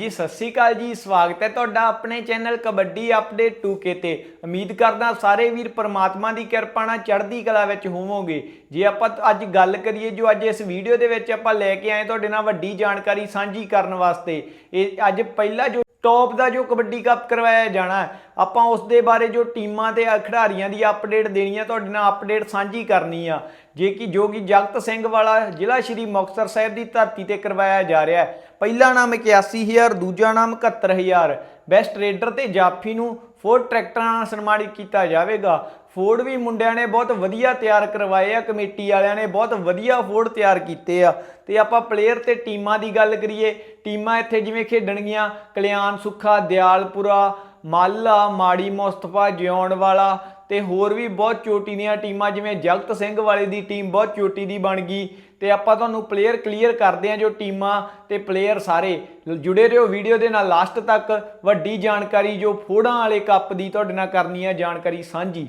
ਜੀ, ਸਤਿ ਸ੍ਰੀ ਅਕਾਲ ਜੀ, ਸਵਾਗਤ ਹੈ ਤੁਹਾਡਾ ਆਪਣੇ ਚੈਨਲ ਕਬੱਡੀ ਅਪਡੇਟ 2K ਤੇ। ਉਮੀਦ ਕਰਦਾ ਸਾਰੇ ਵੀਰ ਪਰਮਾਤਮਾ ਦੀ ਕਿਰਪਾ ਨਾਲ ਚੜ੍ਹਦੀ ਕਲਾ ਵਿੱਚ ਹੋਵੋਗੇ। ਜੇ ਆਪਾਂ ਅੱਜ ਗੱਲ ਕਰੀਏ ਜੋ ਅੱਜ ਇਸ ਵੀਡੀਓ ਦੇ ਵਿੱਚ ਆਪਾਂ ਲੈ ਕੇ ਆਏ ਤੁਹਾਡੇ ਨਾਲ ਵੱਡੀ ਜਾਣਕਾਰੀ ਸਾਂਝੀ ਕਰਨ ਵਾਸਤੇ। ਇਹ ਅੱਜ ਪਹਿਲਾ ਜੋ ਟੌਪ ਦਾ ਜੋ ਕਬੱਡੀ ਕੱਪ ਕਰਵਾਇਆ ਜਾਣਾ ਆਪਾਂ ਉਸ ਦੇ ਬਾਰੇ ਜੋ ਟੀਮਾਂ ਤੇ ਖਿਡਾਰੀਆਂ ਦੀ ਅਪਡੇਟ ਦੇਣੀ ਆ ਤੁਹਾਡੇ ਨਾਲ ਅਪਡੇਟ ਸਾਂਝੀ ਕਰਨੀ ਆ। ਜੇ ਕਿ ਜੋ ਕਿ ਜਗਤ ਸਿੰਘ ਵਾਲਾ ਜ਼ਿਲ੍ਹਾ ਸ਼੍ਰੀ ਮੁਕਤਸਰ ਸਾਹਿਬ ਦੀ ਧਰਤੀ ਤੇ ਕਰਵਾਇਆ ਜਾ ਰਿਹਾ ਹੈ। ਪਹਿਲਾ ਨਾਮ 81000 ਦੂਜਾ ਨਾਮ 71000 ਬੈਸਟ ਰੇਡਰ ਤੇ ਜਾਫੀ ਨੂੰ ਫੋਰਡ ਟਰੈਕਟਰਾਂ ਨਾਲ ਸਨਮਾਨਿਤ ਕੀਤਾ ਜਾਵੇਗਾ। ਫੋਰਡ ਵੀ ਮੁੰਡਿਆਂ ਨੇ ਬਹੁਤ ਵਧੀਆ ਤਿਆਰ ਕਰਵਾਏ ਆ, ਕਮੇਟੀ ਵਾਲਿਆਂ ਨੇ ਬਹੁਤ ਵਧੀਆ ਫੋਰਡ ਤਿਆਰ ਕੀਤੇ ਆ। ਤੇ ਆਪਾਂ ਪਲੇਅਰ ਤੇ ਟੀਮਾਂ ਦੀ ਗੱਲ ਕਰੀਏ, ਟੀਮਾਂ ਇੱਥੇ ਜਿਵੇਂ ਖੇਡਣਗੀਆਂ, ਕਲਿਆਣ ਸੁੱਖਾ, ਦਿਆਲਪੁਰਾ, ਮਾਲਾ, ਮਾੜੀ ਮੁਸਤਫਾ, ਜਿਉਣ ਵਾਲਾ ਤੇ ਹੋਰ ਵੀ ਬਹੁਤ ਚੋਟੀ ਦੀਆਂ ਟੀਮਾਂ, ਜਿਵੇਂ ਜਗਤ ਸਿੰਘ ਵਾਲੇ ਦੀ ਟੀਮ ਬਹੁਤ ਚੋਟੀ ਦੀ ਬਣ ਗਈ ਤੇ ਆਪਾਂ ਤੁਹਾਨੂੰ ਪਲੇਅਰ ਕਲੀਅਰ ਕਰਦੇ ਹਾਂ ਜੋ ਟੀਮਾਂ ਤੇ ਪਲੇਅਰ ਸਾਰੇ। ਜੁੜੇ ਰਹੋ ਵੀਡੀਓ ਦੇ ਨਾਲ ਲਾਸਟ ਤੱਕ। ਵੱਡੀ ਜਾਣਕਾਰੀ ਜੋ ਫੋੜਾਂ ਵਾਲੇ ਕੱਪ ਦੀ ਤੁਹਾਡੇ ਨਾਲ ਕਰਨੀ ਹੈ, ਜਾਣਕਾਰੀ ਸਾਂਝੀ।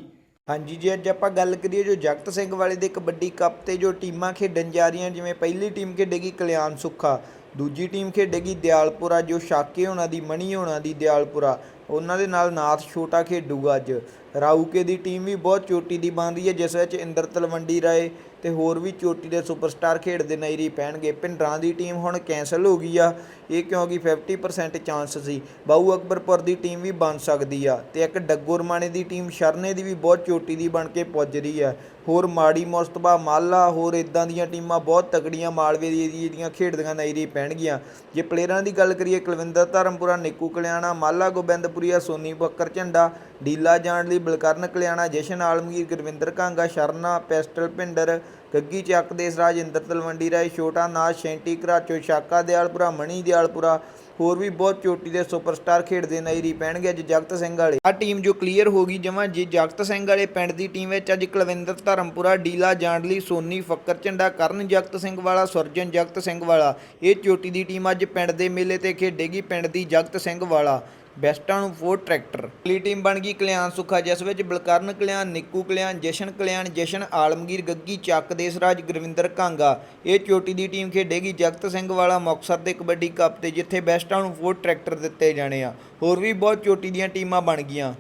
ਹਾਂਜੀ ਜੀ, ਅੱਜ ਆਪਾਂ ਗੱਲ ਕਰੀਏ ਜੋ ਜਗਤ ਸਿੰਘ ਵਾਲੇ ਦੇ ਕਬੱਡੀ ਕੱਪ ਤੇ ਜੋ ਟੀਮਾਂ ਖੇਡਣ ਜਾ ਰਹੀਆਂ, ਜਿਵੇਂ ਪਹਿਲੀ ਟੀਮ ਖੇਡੇਗੀ ਕਲਿਆਣ ਸੁੱਖਾ, ਦੂਜੀ ਟੀਮ ਖੇਡੇਗੀ ਦਿਆਲਪੁਰਾ, ਜੋ ਸ਼ਾਕੇ ਹੋਣਾ ਦੀ, ਮਣੀ ਹੋਣਾ ਦੀ ਦਿਆਲਪੁਰਾ, ਉਹਨਾਂ ਦੇ ਨਾਲ ਨਾਥ ਛੋਟਾ ਖੇਡੂਗਾ ਅੱਜ। ਰਾਊਕੇ ਦੀ ਟੀਮ ਵੀ ਬਹੁਤ ਚੋਟੀ ਦੀ ਬਣ ਰਹੀ ਹੈ, ਜਿਸ ਵਿੱਚ ਇੰਦਰ ਤਲਵੰਡੀ ਰਾਏ ਤੇ ਹੋਰ ਵੀ ਚੋਟੀ ਦੇ ਸੁਪਰਸਟਾਰ ਖੇਡਦੇ ਨਜ਼ਰੀ ਪੈਣਗੇ। ਪਿੰਡਰਾਂ ਦੀ ਟੀਮ ਹੁਣ ਕੈਂਸਲ ਹੋ ਗਈ ਆ, ਇਹ ਕਿਉਂਕਿ 50% ਚਾਂਸ ਸੀ। ਬਾਊ ਅਕਬਰਪੁਰ ਦੀ ਟੀਮ ਵੀ ਬਣ ਸਕਦੀ ਆ ਤੇ ਇੱਕ ਡੱਗੋਰਮਾਣੇ ਦੀ ਟੀਮ ਸ਼ਰਨੇ ਦੀ ਵੀ ਬਹੁਤ ਚੋਟੀ ਦੀ ਬਣ ਕੇ ਪੁੱਜ ਰਹੀ ਆ। ਹੋਰ ਮਾੜੀ ਮੁਸਤਬਾ ਮਾਲਾ, ਹੋਰ ਇਦਾਂ ਦੀਆਂ ਟੀਮਾਂ ਬਹੁਤ ਤਕੜੀਆਂ ਮਾਲਵੇ ਦੀ ਜਿਹੜੀਆਂ ਖੇਡਦੀਆਂ ਨਜ਼ਰੀ ਪੈਣਗੀਆਂ। ਜੇ ਪਲੇਅਰਾਂ ਦੀ ਗੱਲ ਕਰੀਏ, ਕੁਲਵਿੰਦਰ ਧਰਮਪੁਰਾ, ਨਿੱਕੂ ਕਲਿਆਣਾ, ਮਾਲਾ ਗੋਬਿੰਦਪੁਰੀਆ, ਸੋਨੀ ਬੱਕਰ ਝੰਡਾ ਡੀਲਾ ਜਾਣ ਲਈ ਬਲਕਰਨ, ਕਲਿਆਣਾ, ਜਸ਼ਨ, ਆਲਮਗੀਰ, ਗੁਰਵਿੰਦਰ ਕਾਂਗਾ, ਸ਼ਰਨਾ, ਪੈਸਟਲ, ਭਿੰਡਰ, ਗੱਗੀ, ਚੱਕ ਦੇਸ ਰਾਜ ਇੰਦਰ ਤਲਵੰਡੀ ਰਾਏ, ਛੋਟਾ ਨਾਥ ਸ਼ੈਂਟੀ ਘਰਾਚੋ, ਸ਼ਾਕਾ, ਦਿਆਲਪੁਰਾ, ਮਣੀ ਦਿਆਲਪੁਰਾ, ਹੋਰ ਵੀ ਬਹੁਤ ਚੋਟੀ ਦੇ ਸੁਪਰਸਟਾਰ ਖੇਡਦੇ ਨਜ਼ਰੀ ਪੈਣਗੇ ਅੱਜ ਜਗਤ ਸਿੰਘ ਵਾਲੇ। ਆ ਟੀਮ ਜੋ ਕਲੀਅਰ ਹੋ ਗਈ ਜਮਾ, ਜੀ, ਜਗਤ ਸਿੰਘ ਵਾਲੇ ਪਿੰਡ ਦੀ ਟੀਮ ਵਿੱਚ ਅੱਜ ਕੁਲਵਿੰਦਰ, ਧਰਮਪੁਰਾ, ਡੀਲਾ, ਜਾਂਡਲੀ, ਸੋਨੀ, ਫੱਕਰ, ਝੰਡਾ ਕਰਨ ਜਗਤ ਸਿੰਘ ਵਾਲਾ, ਸੁਰਜਨ ਜਗਤ ਸਿੰਘ ਵਾਲਾ। ਇਹ ਚੋਟੀ ਦੀ ਟੀਮ ਅੱਜ ਪਿੰਡ ਦੇ ਮੇਲੇ ਤੇ ਖੇਡੇਗੀ, ਪਿੰਡ ਦੀ ਜਗਤ ਸਿੰਘ ਵਾਲਾ। ਬੈਸਟਾਂ ਨੂੰ ਫੋਰ ਟਰੈਕਟਰ। ਅਗਲੀ ਟੀਮ ਬਣ ਗਈ ਕਲਿਆਣ ਸੁਖਾ, ਜਿਸ ਵਿੱਚ ਬਲਕਰਨ ਕਲਿਆਣ, ਨਿੱਕੂ ਕਲਿਆਣ, ਜਸ਼ਨ ਕਲਿਆਣ, ਜਸ਼ਨ ਆਲਮਗੀਰ, ਗੱਗੀ, ਚੱਕ ਦੇਸਰਾਜ, ਗੁਰਵਿੰਦਰ ਕਾਂਗਾ। ਇਹ ਚੋਟੀ ਦੀ ਟੀਮ ਖੇਡੇਗੀ ਜਗਤ ਸਿੰਘ ਵਾਲਾ, ਮੁਕਤਸਰ ਦੇ ਕਬੱਡੀ ਕੱਪ ਤੇ, ਜਿੱਥੇ ਬੈਸਟਾਂ ਨੂੰ ਫੋਰ ਟਰੈਕਟਰ ਦਿੱਤੇ ਜਾਣੇ ਆ। ਹੋਰ ਵੀ ਬਹੁਤ ਚੋਟੀ ਦੀਆਂ ਟੀਮਾਂ ਬਣ ਗਈਆਂ।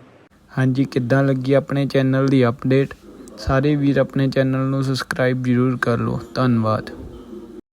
ਹਾਂਜੀ, ਕਿੱਦਾਂ ਲੱਗੀ ਆਪਣੇ ਚੈਨਲ ਦੀ ਅਪਡੇਟ ਸਾਰੇ ਵੀਰ ਆਪਣੇ ਚੈਨਲ ਨੂੰ ਸਬਸਕ੍ਰਾਈਬ ਜ਼ਰੂਰ ਕਰ ਲਓ। ਧੰਨਵਾਦ।